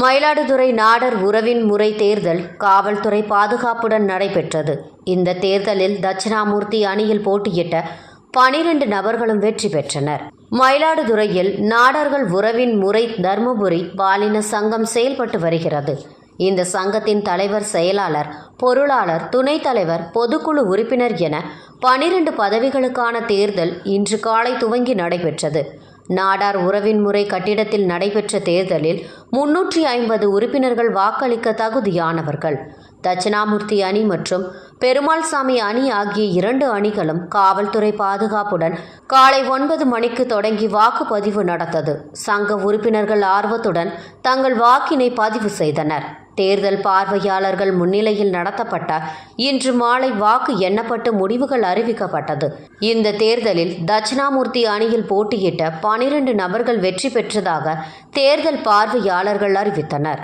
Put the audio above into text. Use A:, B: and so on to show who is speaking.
A: மயிலாடுதுறை நாடர் உறவின் முறை தேர்தல் காவல்துறை பாதுகாப்புடன் நடைபெற்றது. இந்த தேர்தலில் தட்சிணாமூர்த்தி அணியில் போட்டியிட்ட பனிரெண்டு நபர்களும் வெற்றி பெற்றனர். மயிலாடுதுறையில் நாடர்கள் உறவின் முறை தர்மபுரி பாலின சங்கம் செயல்பட்டு வருகிறது. இந்த சங்கத்தின் தலைவர் செயலாளர் பொருளாளர் துணைத் தலைவர் பொதுக்குழு உறுப்பினர் என பனிரெண்டு பதவிகளுக்கான தேர்தல் இன்று காலை துவங்கி நடைபெற்றது. நாடார் உறவின் முறை கட்டிடத்தில் நடைபெற்ற தேர்தலில் முன்னூற்றி ஐம்பது உறுப்பினர்கள் வாக்களிக்க தகுதியானவர்கள். தட்சிணாமூர்த்தி அணி மற்றும் பெருமாள் சாமி அணி ஆகிய இரண்டு அணிகளும் காவல்துறை பாதுகாப்புடன் காலை ஒன்பது மணிக்கு தொடங்கி வாக்குப்பதிவு நடந்தது சங்க உறுப்பினர்கள் ஆர்வத்துடன் தங்கள் வாக்கினை பதிவு செய்தனர். தேர்தல் பார்வையாளர்கள் முன்னிலையில் நடத்தப்பட்ட இன்று மாலை வாக்கு எண்ணப்பட்டு முடிவுகள் அறிவிக்கப்பட்டது. இந்த தேர்தலில் தட்சிணாமூர்த்தி அணியில் போட்டியிட்ட பனிரெண்டு நபர்கள் வெற்றி பெற்றதாக தேர்தல் பார்வையாளர்கள் அறிவித்தனர்.